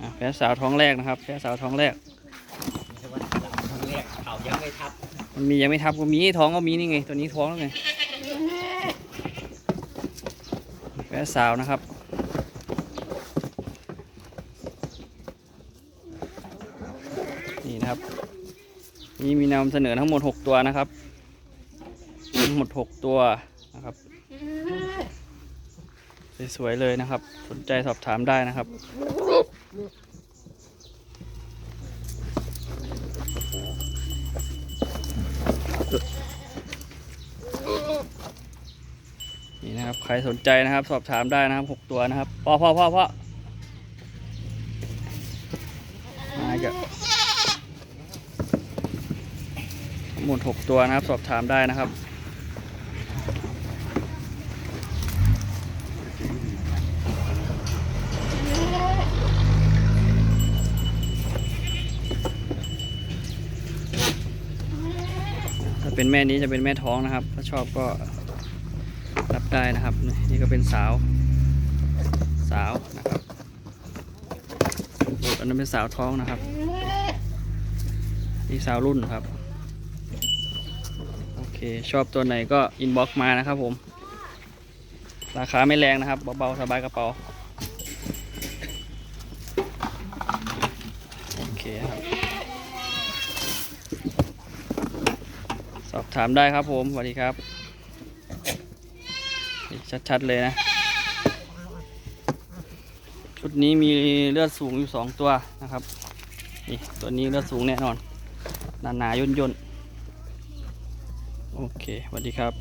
อะแพ้สาวท้องแรกนะครับ แพ้สาวท้องแรกไม่ใช่ว่าครั้งแรกเขายังไม่ทับ มันมียังไม่ทับก็มีท้องก็มีนี่ไง ตัวนี้ท้องแล้วไงแพ้สาวนะครับนี่นะครับ นี่มีนำเสนอทั้งหมด 6 ตัวนะครับทั้งหมด 6 ตัวนะครับ สวยๆเลยนะครับ สนใจสอบถามได้นะครับ นี่นะครับ ใครสนใจนะครับ สอบถามได้นะครับ6ตัวนะครับพ่อพ่อพ่อพ่อมาอีกะหมด6ตัวนะครับ สอบถามได้นะครับ เป็นแม่นี้จะเป็นแม่ท้องนะครับ ถ้าชอบก็รับได้นะครับ นี่ก็เป็นสาว สาวนะครับอันนั้นเป็นสาวท้องนะครับนี่สาวรุ่นครับ โอเค ชอบตัวไหนก็อินบ็อกมานะครับผม ราคาไม่แรงนะครับ เบาๆ สบายกระเป๋า โอเคครับ สอบถามได้ครับผมสวัสดีครับ ชัดๆเลยนะ ชุดนี้มีเลือดสูงอยู่สองตัวนะครับนี่ตัวนี้เลือดสูงแน่นอนหนาๆย่นๆโอเคสวัสดีครับ